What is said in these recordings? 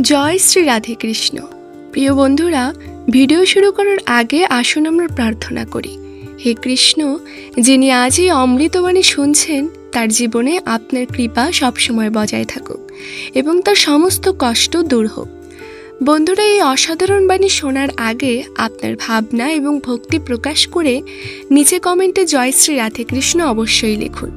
জয় শ্রী রাধে কৃষ্ণ। প্রিয় বন্ধুরা, ভিডিও শুরু করার আগে আসুন আমরা প্রার্থনা করি। হে কৃষ্ণ, যিনি আজ এই অমৃতবাণী শুনছেন, তার জীবনে আপনার কৃপা সবসময় বজায় থাকুক এবং তার সমস্ত কষ্ট দূর হোক। বন্ধুরা, এই অসাধারণ বাণী শোনার আগে আপনার ভাবনা এবং ভক্তি প্রকাশ করে নিচে কমেন্টে জয় শ্রী রাধে কৃষ্ণ অবশ্যই লিখুন।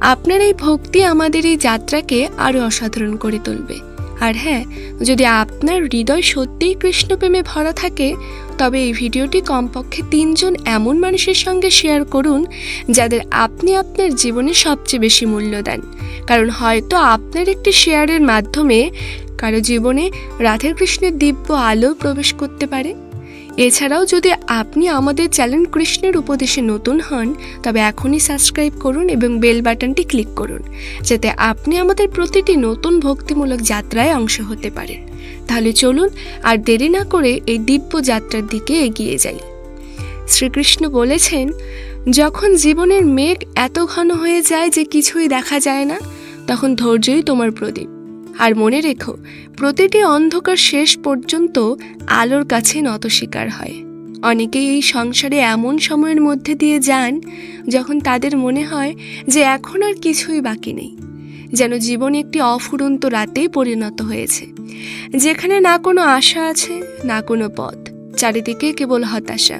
আপনার এই ভক্তি আমাদের এই যাত্রাকে আরও অসাধারণ করে তুলবে। আর হ্যাঁ যদি আপনার হৃদয় সত্যিই কৃষ্ণপ্রেমে ভরা থাকে, তবে এই ভিডিওটি কমপক্ষে তিনজন এমন মানুষের সঙ্গে শেয়ার করুন, যাদের আপনি আপনার জীবনে সবচেয়ে বেশি মূল্য দেন। কারণ হয়তো আপনার একটি শেয়ারের মাধ্যমে কারও জীবনে রাধের কৃষ্ণের দিব্য আলো প্রবেশ করতে পারে। এছাড়াও যদি আপনি আমাদের চ্যানেল কৃষ্ণের উপদেশে নতুন হন, তবে এখনই সাবস্ক্রাইব করুন এবং বেল বাটনটি ক্লিক করুন, যাতে আপনি আমাদের প্রতিটি নতুন ভক্তিমূলক যাত্রায় অংশ হতে পারেন। তাহলে চলুন আর দেরি না করে এই দিব্য যাত্রার দিকে এগিয়ে যাই। শ্রীকৃষ্ণ বলেছেন, যখন জীবনের মেঘ এত ঘন হয়ে যায় যে কিছুই দেখা যায় না, তখন ধৈর্যই তোমার প্রদীপ। আর মনে রেখো, প্রতিটি অন্ধকার শেষ পর্যন্ত আলোর কাছে নত শিকার হয়। অনেকেই এই সংসারে এমন সময়ের মধ্যে দিয়ে যান যখন তাদের মনে হয় যে এখন আর কিছুই বাকি নেই। যেন জীবন একটি অফুরন্ত রাতে পরিণত হয়েছে, যেখানে না কোনো আশা আছে, না কোনো পথ। চারিদিকে কেবল হতাশা,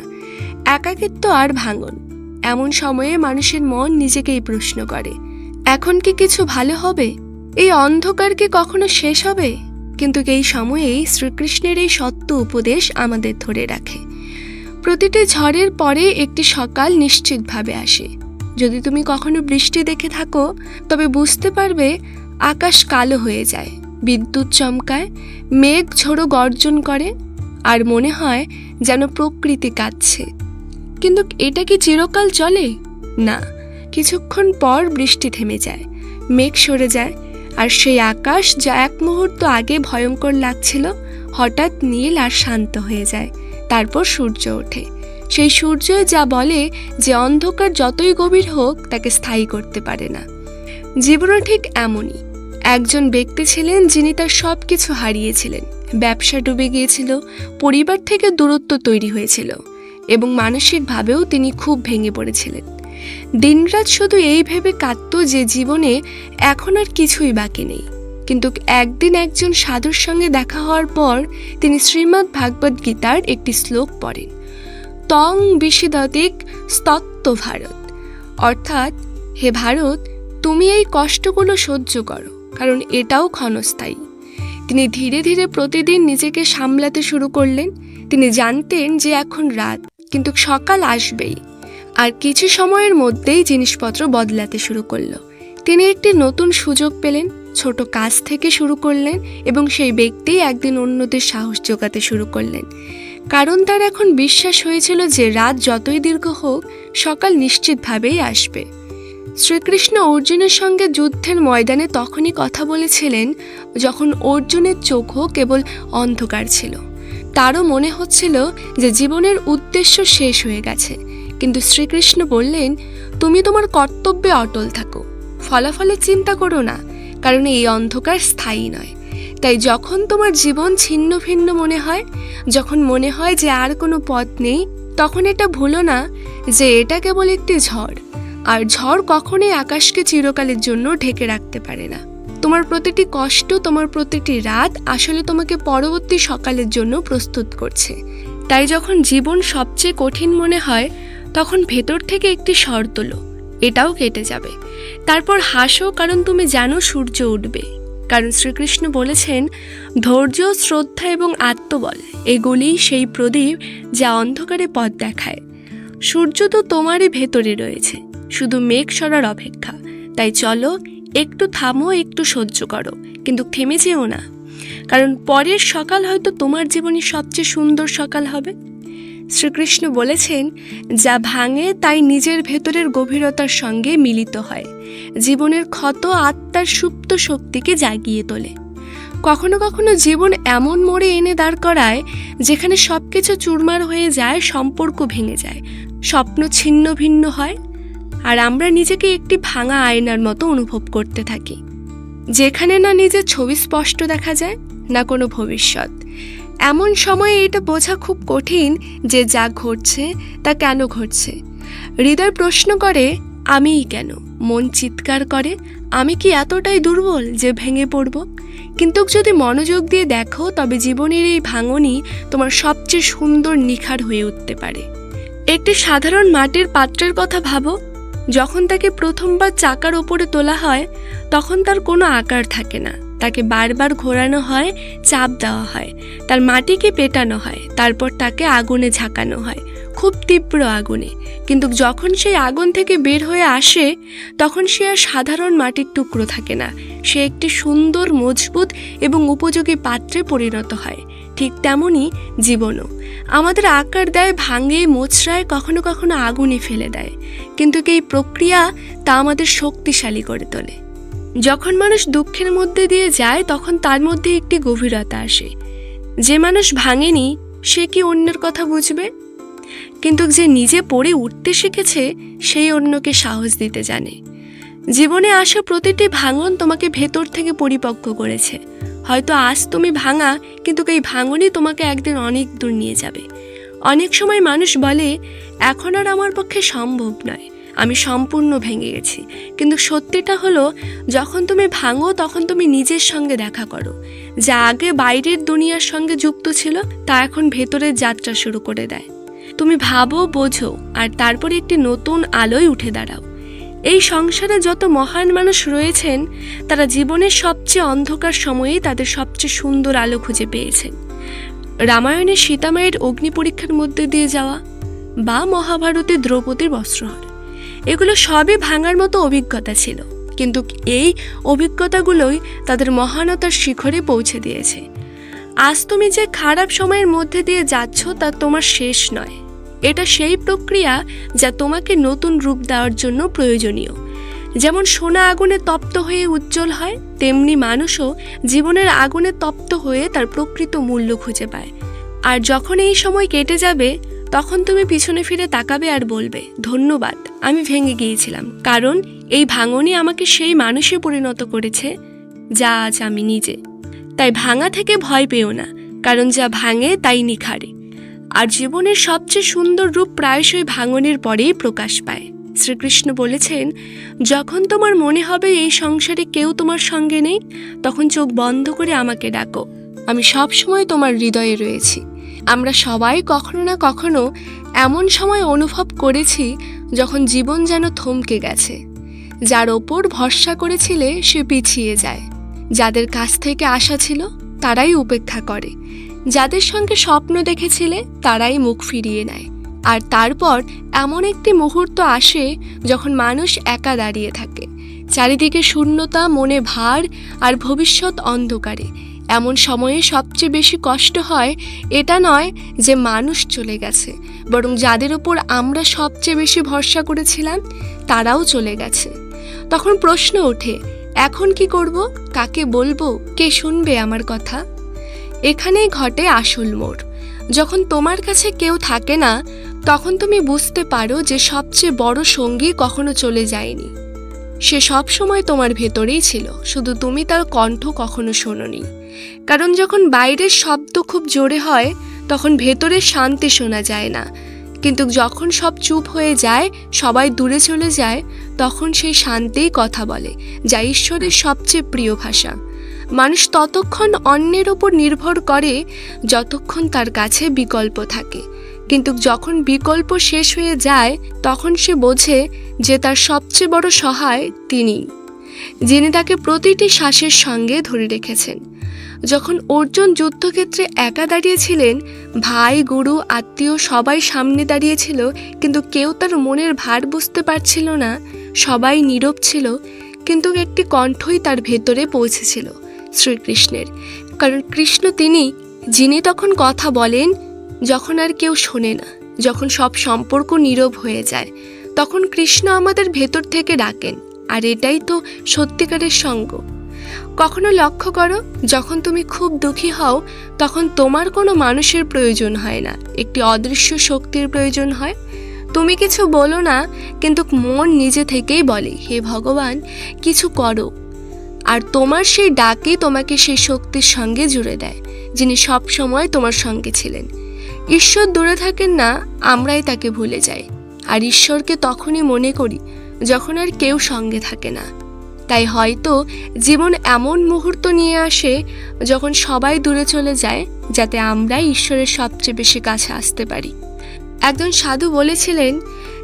একাকিত্ব আর ভাঙন। এমন সময়ে মানুষের মন নিজেকেই প্রশ্ন করে, এখন কি কিছু ভালো হবে? এই অন্ধকার কি কখনো শেষ হবে? কিন্তু এই সময়েই শ্রীকৃষ্ণের এই সত্য উপদেশ আমাদের ধরে রাখে। প্রতিটি ঝড়ের পরে একটি সকাল নিশ্চিতভাবে আসে। যদি তুমি কখনো বৃষ্টি দেখে থাকো, তবে বুঝতে পারবে আকাশ কালো হয়ে যায়, বিদ্যুৎ চমকায়, মেঘ ঝোড়ো গর্জন করে, আর মনে হয় যেন প্রকৃতি কাঁদছে। কিন্তু এটা কি চিরকাল চলে? না, কিছুক্ষণ পর বৃষ্টি থেমে যায়, মেঘ সরে যায় আর সেই আকাশ যা এক মুহূর্ত আগে ভয়ঙ্কর লাগছিল, হঠাৎ নীল আর শান্ত হয়ে যায়। তারপর সূর্য ওঠে। সেই সূর্য যা বলে যে অন্ধকার যতই গভীর হোক, তাকে স্থায়ী করতে পারে না। জীবনও ঠিক এমনই। একজন ব্যক্তি ছিলেন যিনি তার সব কিছু হারিয়েছিলেন। ব্যবসা ডুবে গিয়েছিল, পরিবার থেকে দূরত্ব তৈরি হয়েছিল এবং মানসিকভাবেও তিনি খুব ভেঙে পড়েছিলেন। দিনরাত শুধু এই ভেবে কাঁদত যে জীবনে এখন আর কিছুই বাকি নেই। কিন্তু একদিন একজন সাধুর সঙ্গে দেখা হওয়ার পর তিনি শ্রীমদ্ ভাগবত গীতার একটি শ্লোক পড়েন। তং বিশিদতিক স্তত্ব ভারত। অর্থাৎ, হে ভারত, তুমি এই কষ্টগুলো সহ্য করো, কারণ এটাও ক্ষণস্থায়ী। তিনি ধীরে ধীরে প্রতিদিন নিজেকে সামলাতে শুরু করলেন। তিনি জানতেন যে এখন রাত, কিন্তু সকাল আসবেই। আর কিছু সময়ের মধ্যেই জিনিসপত্র বদলাতে শুরু করল। তিনি একটি নতুন সুযোগ পেলেন, ছোট কাজ থেকে শুরু করলেন এবং সেই ব্যক্তি একদিন অন্যদের সাহস জোগাতে শুরু করলেন। কারণ তার এখন বিশ্বাস হয়েছিল যে রাত যতই দীর্ঘ হোক, সকাল নিশ্চিতভাবেই আসবে। শ্রীকৃষ্ণ অর্জুনের সঙ্গে যুদ্ধের ময়দানে তখনই কথা বলেছিলেন যখন অর্জুনের চোখও কেবল অন্ধকার ছিল। তারও মনে হচ্ছিল যে জীবনের উদ্দেশ্য শেষ হয়ে গেছে। কিন্তু শ্রীকৃষ্ণ বললেন, তুমি তোমার কর্তব্যে অটল থাকো। ফলাফলের চিন্তা করো না, কারণ এই অন্ধকার স্থায়ী নয়। তাই যখন তোমার জীবন ছিন্ন ভিন্ন মনে হয়, যখন মনে হয় যে আর কোনো পথ নেই, তখন এটা ভুলো না যে এটা কেবল একটি ঝড়। আর ঝড় কখনোই আকাশকে চিরকালের জন্য ঢেকে রাখতে পারে না। তোমার প্রতিটি কষ্ট, তোমার প্রতিটি রাত আসলে তোমাকে পরবর্তী সকালের জন্য প্রস্তুত করছে। তাই যখন জীবন সবচেয়ে কঠিন মনে হয় তখন ভেতর থেকে একটি স্বর তোলো এটাও কেটে যাবে। তারপর হাসো, কারণ তুমি জানো সূর্য উঠবে। কারণ শ্রীকৃষ্ণ বলেছেন, ধৈর্য, শ্রদ্ধা এবং আত্মবল, এগুলি সেই প্রদীপ যা অন্ধকারে পথ দেখায়। সূর্য তো তোমারই ভেতরে রয়েছে, শুধু মেঘ সরার অপেক্ষা। তাই চলো, একটু থামো, একটু সহ্য করো। কিন্তু থেমে যেও না, কারণ পরের সকাল হয়তো তোমার জীবনে সবচেয়ে সুন্দর সকাল হবে। শ্রীকৃষ্ণ বলেছেন, যা ভাঙে, তাই নিজের ভেতরের গভীরতার সঙ্গে মিলিত হয়। জীবনের ক্ষত আত্মার সুপ্ত শক্তিকে জাগিয়ে তোলে। কখনো কখনো জীবন এমন মোড়ে এনে দাঁড় করায়, যেখানে সব কিছু চুরমার হয়ে যায়, সম্পর্ক ভেঙে যায়। স্বপ্ন ছিন্ন ভিন্ন হয়। আর আমরা নিজেকে একটি ভাঙা আয়নার মতো অনুভব করতে থাকি। যেখানে না নিজের ছবি স্পষ্ট দেখা যায়, না কোনো ভবিষ্যৎ। এমন সময়ে এটা বোঝা খুব কঠিন যে যা ঘটছে তা কেন ঘটছে। হৃদয় প্রশ্ন করে, আমিই কেন? মন চিৎকার করে, আমি কি এতটাই দুর্বল যে ভেঙে পড়ব? কিন্তু যদি মনোযোগ দিয়ে দেখো, তবে জীবনের এই ভাঙনই তোমার সবচেয়ে সুন্দর নিখার হয়ে উঠতে পারে। একটি সাধারণ মাটির পাত্রের কথা ভাবো, যখন তাকে প্রথমবার চাকার ওপরে তোলা হয়, তখন তার কোনো আকার থাকে না। তাকে বারবার ঘোরানো হয়, চাপ দেওয়া হয়। তার মাটিকে পেটানো হয়, তারপর তাকে আগুনে ঝাঁকানো হয়। খুব তীব্র আগুনে। কিন্তু যখন সেই আগুন থেকে বের হয়ে আসে, তখন সে আর সাধারণ মাটির টুকরো থাকে না। সে একটি সুন্দর, মজবুত এবং উপযোগী পাত্রে পরিণত হয়। ঠিক তেমনই জীবনও। আমাদের আকার দেয় ভাঙে, মোচড়ায়, কখনো কখনো আগুনে ফেলে দেয়। কিন্তু এই প্রক্রিয়া তা আমাদের শক্তিশালী করে তোলে। যখন মানুষ দুঃখের মধ্যে দিয়ে যায়, তখন তার মধ্যে একটি গভীরতা আসে। যে মানুষ ভাঙেনি, সে কি অন্যের কথা বুঝবে? কিন্তু যে নিজে পড়ে উঠতে শিখেছে, সেই অন্যকে সাহস দিতে জানে। জীবনে আসা প্রতিটি ভাঙন তোমাকে ভেতর থেকে পরিপক্ক করেছে। হয়তো আজ তুমি ভাঙা, কিন্তু এই ভাঙনই তোমাকে একদিন অনেক দূর নিয়ে যাবে। অনেক সময় মানুষ বলে, এখন আর আমার পক্ষে সম্ভব নয়। আমি সম্পূর্ণ ভেঙে গেছি। কিন্তু সত্যিটা হলো, যখন তুমি ভাঙো তখন তুমি নিজের সঙ্গে দেখা করো। যা আগে বাইরের দুনিয়ার সঙ্গে যুক্ত ছিল, তা এখন ভেতরের যাত্রা শুরু করে দেয়। তুমি ভাবো, বোঝো, আর তারপরে একটি নতুন আলোয় উঠে দাঁড়াও। এই সংসারে যত মহান মানুষ রয়েছেন, তারা জীবনের সবচেয়ে অন্ধকার সময়েই তাদের সবচেয়ে সুন্দর আলো খুঁজে পেয়েছেন। রামায়ণের সীতামায়ের অগ্নি পরীক্ষার মধ্যে দিয়ে যাওয়া বা মহাভারতে দ্রৌপদীর বস্ত্রহর এগুলো সবই ভাঙার মতো অভিজ্ঞতা ছিল। কিন্তু এই অভিজ্ঞতাগুলোই তাদের মহানতার শিখরে পৌঁছে দিয়েছে। আজ তুমি যে খারাপ সময়ের মধ্যে দিয়ে যাচ্ছ তা তোমার শেষ নয়। এটা সেই প্রক্রিয়া যা তোমাকে নতুন রূপ দেওয়ার জন্য প্রয়োজনীয়। যেমন সোনা আগুনে তপ্ত হয়ে উজ্জ্বল হয়, তেমনি মানুষও জীবনের আগুনে তপ্ত হয়ে তার প্রকৃত মূল্য খুঁজে পায়। আর যখন এই সময় কেটে যাবে তখন তুমি পিছনে ফিরে তাকাবে আর বলবে, ধন্যবাদ, আমি ভেঙে গিয়েছিলাম। কারণ এই ভাঙনই আমাকে সেই মানুষে পরিণত করেছে, যা আজ আমি নিজে। তাই ভাঙা থেকে ভয় পেও না, কারণ যা ভাঙে তাই নিখারে। আর জীবনের সবচেয়ে সুন্দর রূপ প্রায়শই ভাঙনের পরেই প্রকাশ পায়। শ্রীকৃষ্ণ বলেছেন, যখন তোমার মনে হবে এই সংসারে কেউ তোমার সঙ্গে নেই, তখন চোখ বন্ধ করে আমাকে ডাকো। আমি সব সময় তোমার হৃদয়ে রয়েছি। আমরা সবাই কখনো না কখনো এমন সময় অনুভব করেছি যখন জীবন যেন থমকে গেছে। যার ওপর ভরসা করেছিলে সে পিছিয়ে যায়। যাদের কাছ থেকে আশা ছিল, তারাই উপেক্ষা করে। যাদের সঙ্গে স্বপ্ন দেখেছিলে, তারাই মুখ ফিরিয়ে নেয়। আর তারপর এমন একটি মুহূর্ত আসে যখন মানুষ একা দাঁড়িয়ে থাকে। চারিদিকে শূন্যতা, মনে ভার আর ভবিষ্যৎ অন্ধকারে। এমন সময়ে সবচেয়ে বেশি কষ্ট হয় এটা নয় যে মানুষ চলে গেছে, বরং যাদের ওপর আমরা সবচেয়ে বেশি ভরসা করেছিলাম, তারাও চলে গেছে। তখন প্রশ্ন ওঠে, এখন কি করব? কাকে বলব? কে শুনবে আমার কথা? এখানেই ঘটে আসল মোড়। যখন তোমার কাছে কেউ থাকে না, তখন তুমি বুঝতে পারো যে সবচেয়ে বড় সঙ্গী কখনো চলে যায়নি। সে সব সময় তোমার ভেতরেই ছিল, শুধু তুমি তার কণ্ঠ কখনো শোনোনি। কারণ যখন বাইরের শব্দ খুব জোরে হয়, তখন ভেতরের শান্তি শোনা যায় না। কিন্তু যখন সব চুপ হয়ে যায়, সবাই দূরে চলে যায়, তখন সেই শান্তিই কথা বলে, যা ঈশ্বরের সবচেয়ে প্রিয় ভাষা। মানুষ ততক্ষণ অন্যের ওপর নির্ভর করে, যতক্ষণ তার কাছে বিকল্প থাকে। কিন্তু যখন বিকল্প শেষ হয়ে যায়, তখন সে বোঝে যে তার সবচেয়ে বড় সহায় তিনি, যিনি তাকে প্রতিটি শ্বাসের সঙ্গে ধরে রেখেছেন। যখন অর্জুন যুদ্ধক্ষেত্রে একা দাঁড়িয়েছিলেন, ভাই, গুরু, আত্মীয় সবাই সামনে দাঁড়িয়েছিল, কিন্তু কেউ তার মনের ভার বুঝতে পারছিল না। সবাই নীরব ছিল, কিন্তু একটি কণ্ঠই তার ভেতরে পৌঁছেছিল শ্রীকৃষ্ণের। কারণ কৃষ্ণ তিনি, যিনি তখন কথা বলেন, যখন আর কেউ শোনে না, যখন সব সম্পর্ক নীরব হয়ে যায়, তখন কৃষ্ণ আমাদের ভেতর থেকে ডাকেন, আর এটাই তো সত্যিকারের সঙ্গ। কখনো লক্ষ্য করো, যখন তুমি খুব দুঃখী হও, তখন তোমার কোনো মানুষের প্রয়োজন হয় না। একটি অদৃশ্য শক্তির প্রয়োজন হয়। তুমি কিছু বলো না, কিন্তু মন নিজে থেকেই বলে, হে ভগবান, কিছু করো। আর তোমার সেই ডাকে তোমাকে সেই শক্তির সঙ্গে জুড়ে দেয়, যিনি সব সময় তোমার সঙ্গে ছিলেন। ঈশ্বর দূরে থাকেন না, আমরাই তাকে ভুলে যাই। আর ঈশ্বরকে তখনই মনে করি, যখন আর কেউ সঙ্গে থাকে না। তাই হয়তো জীবন এমন মুহূর্ত নিয়ে আসে যখন সবাই দূরে চলে যায় যাতে আমরাই ঈশ্বরের সবচেয়ে বেশি কাছে আসতে পারি। একজন সাধু বলেছিলেন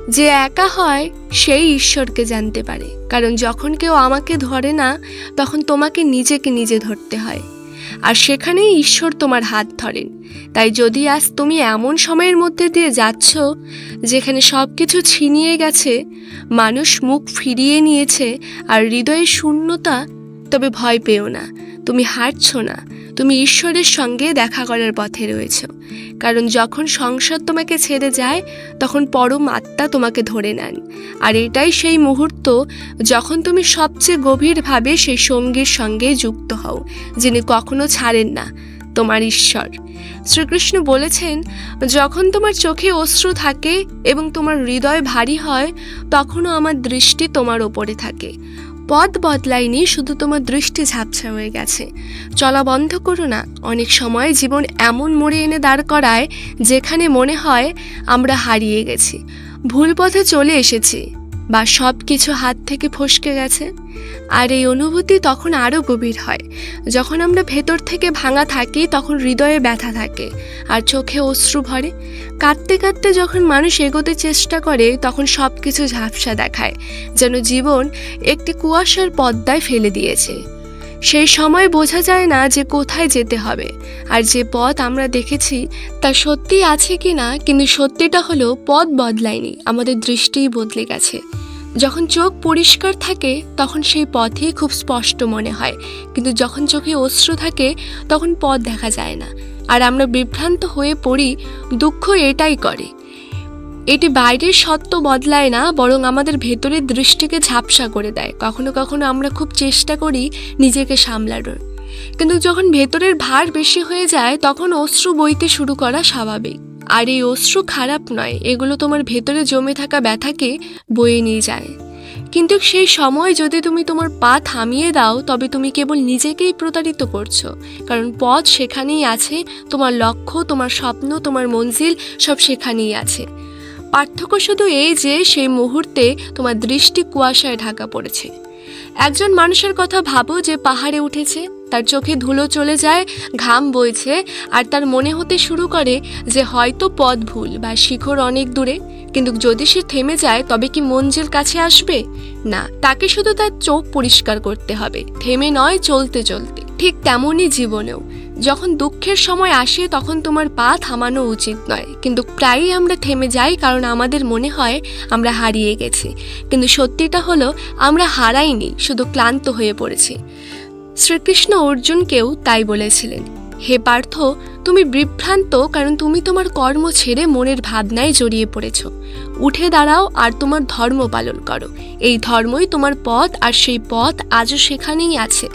যে একা হয় সেই ঈশ্বরকে জানতে পারে, কারণ যখন কেউ আমাকে ধরে না, তখন তোমাকে নিজেকে নিজে ধরতে হয়। আর সেখানেই ঈশ্বর তোমার হাত ধরেন। তাই যদি আজ তুমি এমন সময়ের মধ্যে দিয়ে যাচ্ছ, যেখানে সব কিছু ছিনিয়ে গেছে, মানুষ মুখ ফিরিয়ে নিয়েছে, আর হৃদয়ে শূন্যতা তবে ভয় পেও না। তুমি হারছো না। তুমি ঈশ্বরের সঙ্গে দেখা করার পথে রয়েছ। কারণ যখন সংসার তোমাকে ছেড়ে যায়, তখন পরম আত্মা তোমাকে ধরে নেন। আর এটাই সেই মুহূর্ত যখন তুমি সবচেয়ে গভীরভাবে সেই সঙ্গীর সঙ্গে যুক্ত হও, যিনি কখনো ছাড়েন না, তোমার ঈশ্বর। শ্রীকৃষ্ণ বলেছেন, যখন তোমার চোখে অশ্রু থাকে এবং তোমার হৃদয় ভারী হয়, তখনও আমার দৃষ্টি তোমার ওপরে থাকে। পথ বদলায়নি শুধু তোমার দৃষ্টি ঝাপসা হয়ে গেছে। চলা বন্ধ করো না। অনেক সময় জীবন এমন মোড়ে এনে দাঁড় করায়, যেখানে মনে হয় আমরা হারিয়ে গেছি। ভুল পথে চলে এসেছি। বা সব কিছু হাত থেকে ফসকে গেছে। আর এই অনুভূতি তখন আরও গভীর হয়। যখন আমরা ভেতর থেকে ভাঙা থাকি, তখন হৃদয়ে ব্যথা থাকে আর চোখে অশ্রু ভরে। কাঁদতে কাঁদতে যখন মানুষ এগোতে চেষ্টা করে, তখন সব কিছু ঝাপসা দেখায়, যেন জীবন একটি কুয়াশার পদ্মায় ফেলে দিয়েছে। সেই সময় বোঝা যায় না যে কোথায় যেতে হবে। আর যে পথ আমরা দেখেছি, তা সত্যি আছে কি না, কিন্তু সত্যিটা হলো পথ বদলায়নি, আমাদের দৃষ্টিই বদলে গেছে। যখন চোখ পরিষ্কার থাকে, তখন সেই পথই খুব স্পষ্ট মনে হয়, কিন্তু যখন চোখে অশ্রু থাকে, তখন পথ দেখা যায় না। আর আমরা বিভ্রান্ত হয়ে পড়ি, দুঃখ এটাই করে। এটি বাইরের সত্য বদলায় না, বরং আমাদের ভেতরের দৃষ্টিকে ঝাপসা করে দেয়। কখনো কখনো আমরা খুব চেষ্টা করি নিজেকে সামলানোর। কিন্তু যখন ভেতরের ভার বেশি হয়ে যায়, তখন অশ্রু বইতে শুরু করা স্বাভাবিক। আর এই অশ্রু খারাপ নয়, এগুলো তোমার ভেতরে জমে থাকা ব্যথাকে বয়ে নিয়ে যায়। কিন্তু সেই সময় যদি তুমি তোমার পা থামিয়ে দাও, তবে তুমি কেবল নিজেকেই প্রতারিত করছ। কারণ পথ সেখানেই আছে, তোমার লক্ষ্য, তোমার স্বপ্ন, তোমার মঞ্জিল সব সেখানেই আছে। পার্থক্য শুধু এই যে সেই মুহূর্তে তোমার দৃষ্টি কুয়াশায় ঢাকা পড়েছে। একজন মানুষের কথা ভাবো যে পাহাড়ে উঠেছে, তার চোখে ধুলো চলে যায়, ঘাম বইছে, আর তার মনে হতে শুরু করে যে হয়তো পথ ভুল বা শিখর অনেক দূরে, কিন্তু যদি সে থেমে যায়, তবে কি মঞ্জিল কাছে আসবে? না, তাকে শুধু তার চোখ পরিষ্কার করতে হবে, থেমে নয় চলতে চলতে, ঠিক তেমনই জীবনেও। যখন দুঃখের সময় আসে, তখন তোমার পা থামানো উচিত নয়। কিন্তু প্রায়ই আমরা থেমে যাই কারণ আমাদের মনে হয় আমরা হারিয়ে গেছি। কিন্তু সত্যিটা হলো, আমরা হারাইনি, শুধু ক্লান্ত হয়ে পড়েছি। শ্রীকৃষ্ণ অর্জুনকেও তাই বলেছিলেন, হে পার্থ তুমি বিভ্রান্ত, কারণ তুমি তোমার কর্ম ছেড়ে মনের ভাবনায় জড়িয়ে পড়েছ। উঠে দাঁড়াও আর তোমার ধর্ম পালন করো। এই ধর্মই তোমার পথ আর সেই পথ আজও সেখানেই আছে।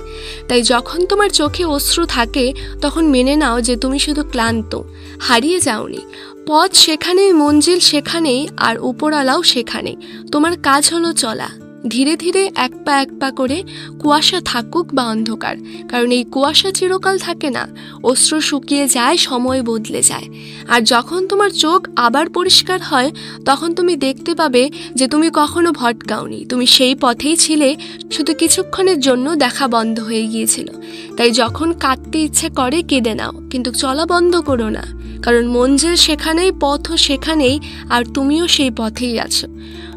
তাই যখন তোমার চোখে অশ্রু থাকে, তখন মেনে নাও যে তুমি শুধু ক্লান্ত। হারিয়ে যাওনি। পথ সেখানেই, মঞ্জিল সেখানেই আর উপরালাও সেখানে। তোমার কাজ হলো চলা। ধীরে ধীরে এক পা এক পা করে কুয়াশা থাকুক বা অন্ধকার, কারণ এই কুয়াশা চিরকাল থাকে না অস্ত্র শুকিয়ে যায়, সময় বদলে যায়। আর যখন তোমার চোখ আবার পরিষ্কার হয়, তখন তুমি দেখতে পাবে যে তুমি কখনো ভটকাওনি তুমি সেই পথেই ছিলে, শুধু কিছুক্ষণের জন্য দেখা বন্ধ হয়ে গিয়েছিল। তাই যখন কাঁদতে ইচ্ছে করে, কেঁদে নাও, কিন্তু চলা বন্ধ করো না, কারণ মঞ্জিল সেখানেই, পথও সেখানেই, আর তুমিও সেই পথেই আছো।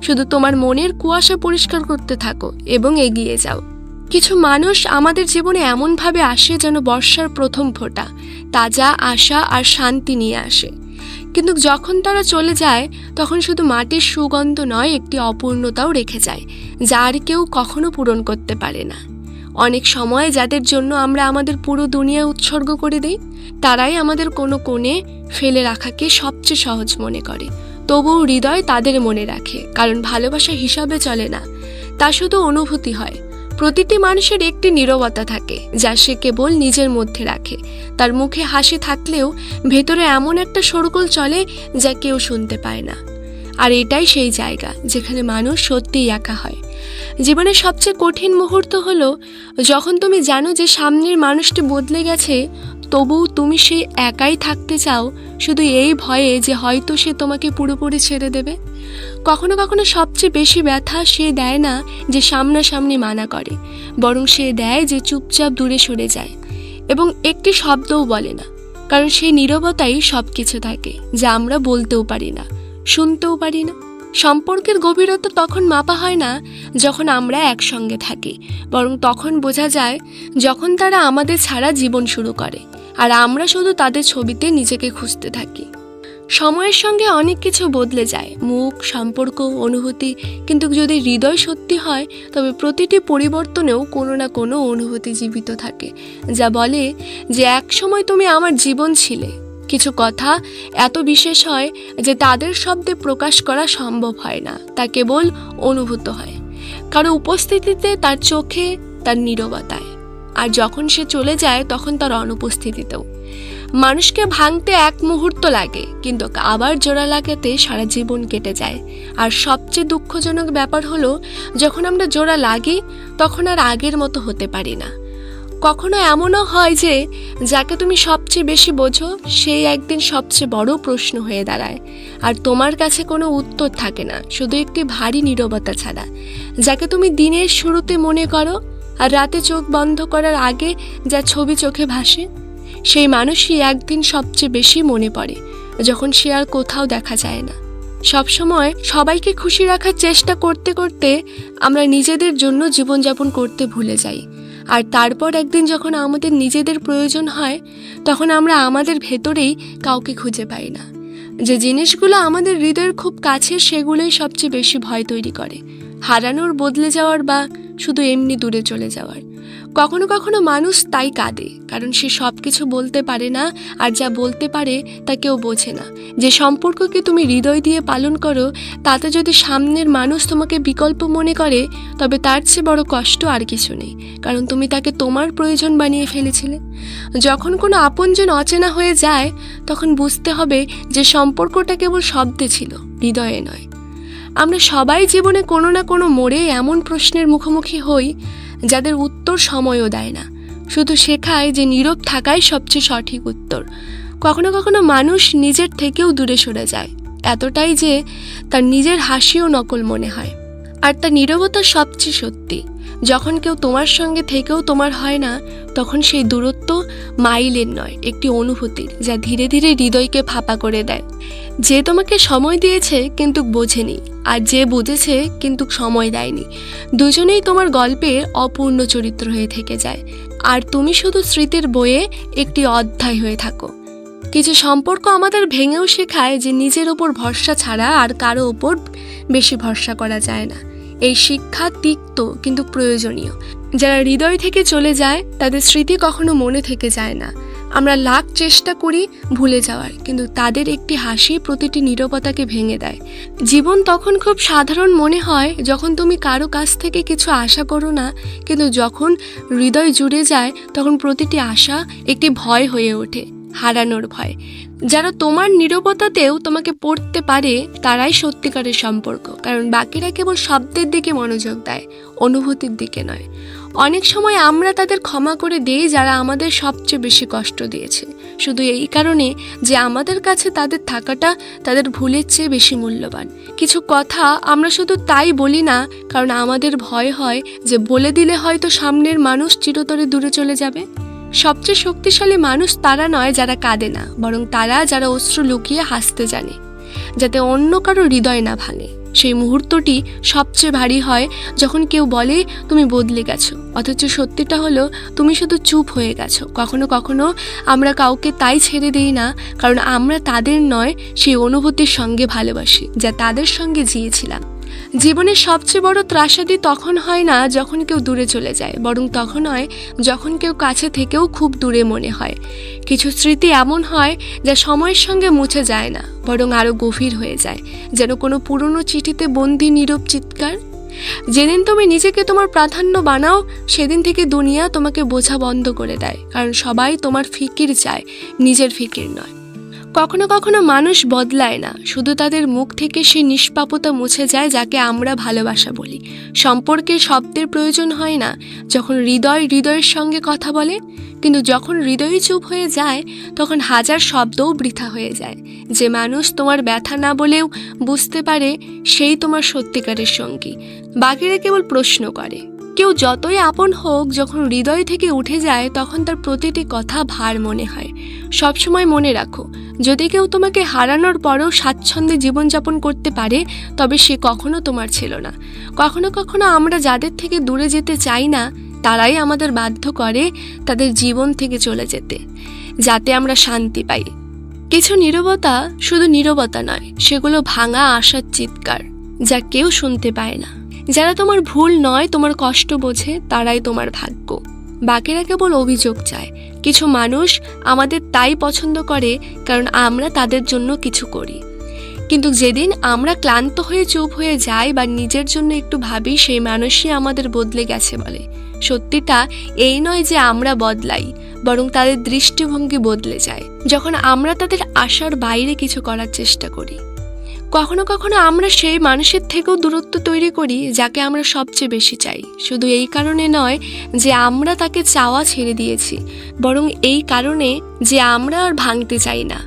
শুধু তোমার মনের কুয়াশা পরিষ্কার করতে থাকো এবং এগিয়ে যাও। কিছু মানুষ আমাদের জীবনে এমনভাবে আসে যেন বর্ষার প্রথম ফোঁটা, তাজা আশা আর শান্তি নিয়ে আসে। কিন্তু যখন তারা চলে যায়, তখন শুধু মাটির সুগন্ধ নয়, একটি অপূর্ণতাও রেখে যায় যার কেউ কখনো পূরণ করতে পারে না। অনেক সময় যাদের জন্য আমরা আমাদের পুরো দুনিয়া উৎসর্গ করে দিই, তারাই আমাদের কোনো কোণে ফেলে রাখাকে সবচেয়ে সহজ মনে করে। তবুও হৃদয় তাদের মনে রাখে, কারণ ভালোবাসা হিসাবে চলে না। তা শুধু অনুভূতি হয়। প্রতিটি মানুষের একটি নীরবতা থাকে, যা সে কেবল নিজের মধ্যে রাখে। তার মুখে হাসি থাকলেও ভেতরে এমন একটা সরগোল চলে, যা কেউ শুনতে পায় না। আর এটাই সেই জায়গা, যেখানে মানুষ সত্যিই একা হয়। জীবনের সবচেয়ে কঠিন মুহূর্ত হলো, যখন তুমি জানো যে সামনের মানুষটি বদলে গেছে তবুও তুমি সেই একাই থাকতে চাও, শুধু এই ভয়ে যে হয়তো সে তোমাকে পুরোপুরি ছেড়ে দেবে? কখনো কখনো সবচেয়ে বেশি ব্যথা সে দেয় না যে সামনাসামনি মানা করে, বরং সে দেয় যে চুপচাপ দূরে সরে যায়। এবং একটি শব্দও বলে না, কারণ সেই নীরবতাই সব কিছু থাকে, যা আমরা বলতেও পারি না, শুনতেও পারি না। সম্পর্কের গভীরতা তখন মাপা হয় না, যখন আমরা একসঙ্গে থাকি, বরং তখন বোঝা যায়, যখন তারা আমাদের ছাড়া জীবন শুরু করে আর আমরা শুধু তাদের ছবিতে নিজেকে খুঁজতে থাকি। সময়ের সঙ্গে অনেক কিছু বদলে যায়। মুখ, সম্পর্ক, অনুভূতি, কিন্তু যদি হৃদয় সত্যি হয়, তবে প্রতিটি পরিবর্তনেও কোনো না কোনো অনুভূতি জীবিত থাকে, যা বলে যে এক সময় তুমি আমার জীবন ছিলে। কিছু কথা এত বিশেষ হয় যে তাদের শব্দে প্রকাশ করা সম্ভব হয় না, তা কেবল অনুভূত হয়। কারও উপস্থিতিতে তার চোখে তার নীরবতায়। আর যখন সে চলে যায়, তখন তার অনুপস্থিতিতেও। মানুষকে ভাঙতে এক মুহূর্ত লাগে, কিন্তু আবার জোড়া লাগাতে সারা জীবন কেটে যায়। আর সবচেয়ে দুঃখজনক ব্যাপার হলো, যখন আমরা জোড়া লাগি, তখন আর আগের মতো হতে পারি না। কখনো এমনও হয় যে, যাকে তুমি সবচেয়ে বেশি বোঝো সেই একদিন সবচেয়ে বড় প্রশ্ন হয়ে দাঁড়ায়। আর তোমার কাছে কোনো উত্তর থাকে না, শুধু একটি ভারী নীরবতা ছাড়া। যাকে তুমি দিনের শুরুতে মনে করো আর রাতে চোখ বন্ধ করার আগে যা ছবি চোখে ভাসে, সেই মানুষই একদিন সবচেয়ে বেশি মনে পড়ে, যখন সে আর কোথাও দেখা যায় না। সবসময় সবাইকে খুশি রাখার চেষ্টা করতে করতে আমরা নিজেদের জন্য জীবনযাপন করতে ভুলে যাই। আর তারপর একদিন যখন আমাদের নিজেদের প্রয়োজন হয়, তখন আমরা আমাদের ভেতরেই কাউকে খুঁজে পাই না। যে জিনিসগুলো আমাদের হৃদয়ের খুব কাছের সেগুলোই সবচেয়ে বেশি ভয় তৈরি করে। হারানোর বদলে যাওয়ার বা শুধু এমনি দূরে চলে যাওয়ার। কখনো কখনো মানুষ তাই কাঁদে, কারণ সে সব কিছু বলতে পারে না আর যা বলতে পারে তা কেউ বোঝে না। যে সম্পর্ককে তুমি হৃদয় দিয়ে পালন করো, তাতে যদি সামনের মানুষ তোমাকে বিকল্প মনে করে, তবে তার চেয়ে বড় কষ্ট আর কিছু নেই, কারণ তুমি তাকে তোমার প্রয়োজন বানিয়ে ফেলেছিলে। যখন কোনো আপনজন অচেনা হয়ে যায়, তখন বুঝতে হবে যে সম্পর্কটা কেবল শব্দে ছিল, হৃদয়ে নয়। আমরা সবাই জীবনে কোনো না কোনো মোড়ে এমন প্রশ্নের মুখোমুখি হই যাদের উত্তর সময়ও দেয় না। শুধু শেখায় যে নীরব থাকাই সবচেয়ে সঠিক উত্তর। কখনো কখনো মানুষ নিজের থেকেও দূরে সরে যায়, এতটাই যে তার নিজের হাসিও নকল মনে হয়। আর তার নীরবতা সবচেয়ে সত্যি। যখন কেউ তোমার সঙ্গে থেকেও তোমার হয় না, তখন সেই দূরত্ব মাইলের নয়, একটি অনুভূতির যা ধীরে ধীরে হৃদয়কে ফাঁপা করে দেয়। যে তোমাকে সময় দিয়েছে কিন্তু বোঝেনি, আর যে বুঝেছে কিন্তু সময় দেয়নি। দুজনেই তোমার গল্পে অপূর্ণ চরিত্র হয়ে থেকে যায়। আর তুমি শুধু স্মৃতির বইয়ে একটি অধ্যায় হয়ে থাকো। কিছু সম্পর্ক আমাদের ভেঙেও শেখায় যে নিজের ওপর ভরসা ছাড়া আর কারও ওপর বেশি ভরসা করা যায় না। এই শিক্ষা তিক্ত কিন্তু প্রয়োজনীয়। যারা হৃদয় থেকে চলে যায়, তাদের স্মৃতি কখনো মনে থেকে যায় না। আমরা লাখ চেষ্টা করি, ভুলে যাওয়ার, কিন্তু তাদের একটি হাসি প্রতিটি নীরবতাকে ভেঙে দেয়। জীবন তখন খুব সাধারণ মনে হয়, যখন তুমি কারও কাছ থেকে কিছু আশা করো না, কিন্তু যখন হৃদয় জুড়ে যায়, তখন প্রতিটি আশা একটি ভয় হয়ে ওঠে। হারানোর ভয়। যারা তোমার নীরবতাতেও তোমাকে পড়তে পারে তারাই সত্যিকারের সম্পর্ক। কারণ বাকিরা কেবল শব্দের দিকে মনোযোগ দেয়, অনুভূতির দিকে নয়। অনেক সময় আমরা তাদের ক্ষমা করে দিই যারা আমাদের সবচেয়ে বেশি কষ্ট দিয়েছে। শুধু এই কারণে যে আমাদের কাছে তাদের থাকাটা তাদের ভুলের চেয়ে বেশি মূল্যবান। কিছু কথা আমরা শুধু তাই বলি না, কারণ আমাদের ভয় হয় যে বলে দিলে হয়তো সামনের মানুষ চিরতরে দূরে চলে যাবে। সবচেয়ে শক্তিশালী মানুষ তারা নয় যারা কাঁদে না, বরং তারা যারা অশ্রু লুকিয়ে হাসতে জানে, যাতে অন্য কারও হৃদয় না ভাঙে। সেই মুহূর্তটি সবচেয়ে ভারী হয় যখন কেউ বলে, তুমি বদলে গেছো। অথচ সত্যিটা হলো, তুমি শুধু চুপ হয়ে গেছো। কখনো কখনো আমরা কাউকে তাই ছেড়ে দিই না, কারণ আমরা তাদের নয়, সেই অনুভূতির সঙ্গে ভালোবাসি, যা তাদের সঙ্গে জিয়েছিলাম। জীবনের সবচেয়ে বড় ত্রাসাদি তখন হয় না যখন কেউ দূরে চলে যায়, বরং তখন হয় যখন কেউ কাছে থেকেও খুব দূরে মনে হয়। কিছু স্মৃতি এমন হয় যা সময়ের সঙ্গে মুছে যায় না, বরং আরও গভীর হয়ে যায়, যেন কোনো পুরনো চিঠিতে বন্দি নীরব চিৎকার। যেদিন তুমি নিজেকে তোমার প্রাধান্য বানাও, সেদিন থেকে দুনিয়া তোমাকে বোঝা বন্ধ করে দেয়, কারণ সবাই তোমার ফিকির চায়, নিজের ফিকির নয়। কখনো কখনো মানুষ বদলায় না। শুধু তাদের মুখ থেকে সেই নিষ্পাপতা মুছে যায় যাকে আমরা ভালোবাসা বলি। সম্পর্কে শব্দের প্রয়োজন হয় না, যখন হৃদয় হৃদয়ের সঙ্গে কথা বলে। কিন্তু যখন হৃদয় চুপ হয়ে যায়, তখন হাজার শব্দও বৃথা হয়ে যায়। যে মানুষ তোমার ব্যথা না বলেও বুঝতে পারে, সেই তোমার সত্যিকারের সঙ্গী। বাকিরা কেবল প্রশ্ন করে। কেউ যতই আপন হোক, যখন হৃদয় থেকে উঠে যায়, তখন তার প্রতিটি কথা ভার মনে হয়। সবসময় মনে রাখো, যদি কেউ তোমাকে হারানোর পরেও স্বাচ্ছন্দ্যে জীবনযাপন করতে পারে, তবে সে কখনো তোমার ছিল না। কখনো কখনো আমরা যাদের থেকে দূরে যেতে চাই না, তারাই আমাদের বাধ্য করে তাদের জীবন থেকে চলে যেতে, যাতে আমরা শান্তি পাই। কিছু নীরবতা শুধু নীরবতা নয়, সেগুলো ভাঙা আশার চিৎকার, যা কেউ শুনতে পায় না। যারা তোমার ভুল নয়, তোমার কষ্ট বোঝে, তারাই তোমার ভাগ্য। বাকিরা কেবল অভিযোগ চায়। কিছু মানুষ আমাদের তাই পছন্দ করে, কারণ আমরা তাদের জন্য কিছু করি। কিন্তু যেদিন আমরা ক্লান্ত হয়ে চুপ হয়ে যাই বা নিজের জন্য একটু ভাবি, সেই মানুষই আমাদের বদলে গেছে বলে। সত্যিটা এই নয় যে আমরা বদলাই, বরং তাদের দৃষ্টিভঙ্গি বদলে যায়। যখন আমরা তাদের আশার বাইরে কিছু করার চেষ্টা করি। কখনো কখনো আমরা সেই মানুষের থেকেও দূরত্ব তৈরি করি, যাকে আমরা সবচেয়ে বেশি চাই। শুধু এই কারণে নয় যে আমরা তাকে চাওয়া ছেড়ে দিয়েছি, বরং এই কারণে যে আমরা আর ভাঙতে চাই না।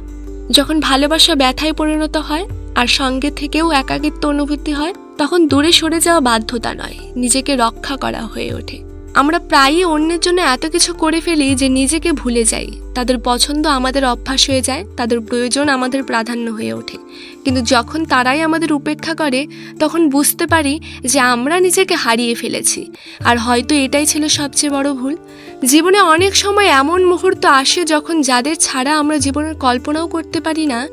যখন ভালোবাসা ব্যথায় পরিণত হয় আর সঙ্গে থেকেও একাকিত্ব অনুভূতি হয়, তখন দূরে সরে যাওয়া বাধ্যতা নয়, নিজেকে রক্ষা করা হয়ে ওঠে। আমরা প্রায়ই অন্যের জন্য এত কিছু করে ফেলি যে নিজেকে ভুলে যাই। তাদের পছন্দ আমাদের অভ্যাস হয়ে যায়, তাদের প্রয়োজন আমাদের প্রাধান্য হয়ে ওঠে। কিন্তু যখন তারাই আমাদের উপেক্ষা করে, তখন বুঝতে পারি যে আমরা নিজেকে হারিয়ে ফেলেছি। আর হয়তো এটাই ছিল সবচেয়ে বড় ভুল। জীবনে অনেক সময় এমন মুহূর্ত আসে যখন যাদের ছাড়া আমরা জীবনের কল্পনাও করতে পারি না,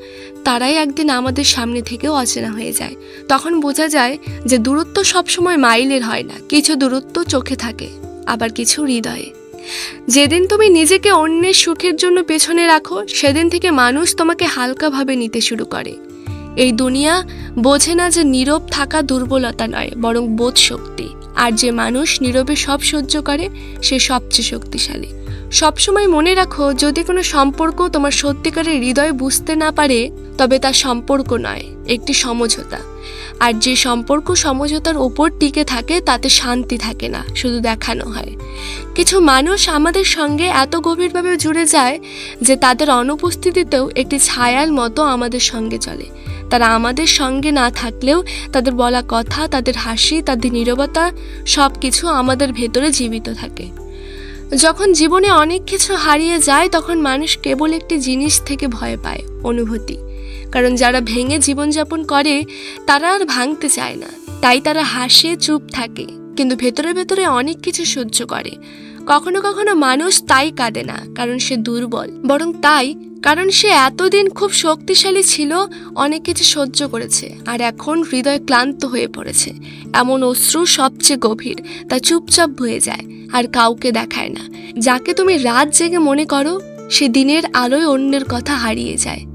তারাই একদিন আমাদের সামনে থেকেও অচেনা হয়ে যায়। তখন বোঝা যায় যে দূরত্ব সবসময় মাইলের হয় না, কিছু দূরত্ব চোখে থাকে, আবার কিছু হৃদয়ে। যেদিন তুমি নিজেকে অন্যের সুখের জন্য পেছনে রাখো, সেদিন থেকে মানুষ তোমাকে হালকাভাবে নিতে শুরু করে। এই দুনিয়া বোঝে না যে নীরব থাকা দুর্বলতা নয়, বরং বোধ শক্তি। আর যে মানুষ নীরবে সব সহ্য করে, সে সবচেয়ে শক্তিশালী। সবসময় মনে রাখো, যদি কোনো সম্পর্ক তোমার সত্যিকারের হৃদয় বুঝতে না পারে, তবে তা সম্পর্ক নয়, একটি সমঝোতা। আর যে সম্পর্ক সমঝোতার ওপর টিকে থাকে, তাতে শান্তি থাকে না, শুধু দেখানো হয়। কিছু মানুষ আমাদের সঙ্গে এত গভীরভাবে জুড়ে যায় যে তাদের অনুপস্থিতিতেও একটি ছায়ার মতো আমাদের সঙ্গে চলে। তারা আমাদের সঙ্গে না থাকলেও তাদের বলা কথা, তাদের হাসি, তাদের নীরবতা সব কিছু আমাদের ভেতরে জীবিত থাকে। যখন জীবনে অনেক কিছু হারিয়ে যায়, তখন মানুষ কেবল একটি জিনিস থেকে ভয় পায়, অনুভূতি। কারণ যারা ভেঙে জীবনযাপন করে, তারা আর ভাঙতে চায় না। তাই তারা হাসে, চুপ থাকে। কিন্তু ভেতরে ভেতরে অনেক কিছু সহ্য করে। কখনো কখনো মানুষ তাই কাঁদে না, কারণ সে দুর্বল। বরং তাই, কারণ সে এতদিন খুব শক্তিশালী ছিল, অনেক কিছু সহ্য করেছে। আর এখন হৃদয় ক্লান্ত হয়ে পড়েছে। এমন অশ্রু সবচেয়ে গভীর, তা চুপচাপ হয়ে যায়, আর কাউকে দেখায় না। যাকে তুমি রাত জেগে মনে করো, সে দিনের আলোয় অন্যের কথা হারিয়ে যায়।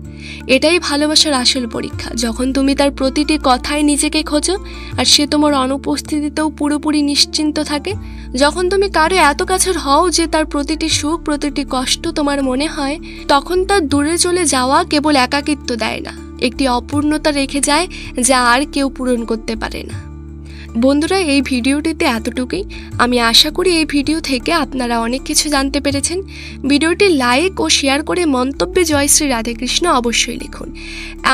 এটাই ভালোবাসার আসল পরীক্ষা। যখন তুমি তার প্রতিটি কথায় নিজেকে খোঁজো, আর সে তোমার অনুপস্থিতিতেও পুরোপুরি নিশ্চিন্ত থাকে, যখন তুমি কারও এত কাছের হও যে তার প্রতিটি সুখ, প্রতিটি কষ্ট তোমার মনে হয়, তখন তার দূরে চলে যাওয়া কেবল একাকিত্ব দেয় না। একটি অপূর্ণতা রেখে যায় যা আর কেউ পূরণ করতে পারে না। বন্ধুরা, এই ভিডিওটিতে এতটুকুই। আমি আশা করি এই ভিডিও থেকে আপনারা অনেক কিছু জানতে পেরেছেন। ভিডিওটি লাইক ও শেয়ার করে মন্তব্যে জয় শ্রী রাধেকৃষ্ণ অবশ্যই লিখুন।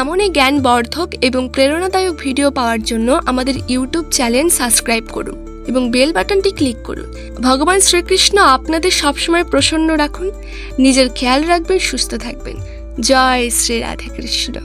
এমনই জ্ঞানবর্ধক এবং প্রেরণাদায়ক ভিডিও পাওয়ার জন্য আমাদের ইউটিউব চ্যানেল সাবস্ক্রাইব করুন এবং বেল বাটনটি ক্লিক করুন। ভগবান শ্রীকৃষ্ণ আপনাদের সবসময় প্রসন্ন রাখুন। নিজের খেয়াল রাখবেন, সুস্থ থাকবেন। জয় শ্রী রাধেকৃষ্ণ।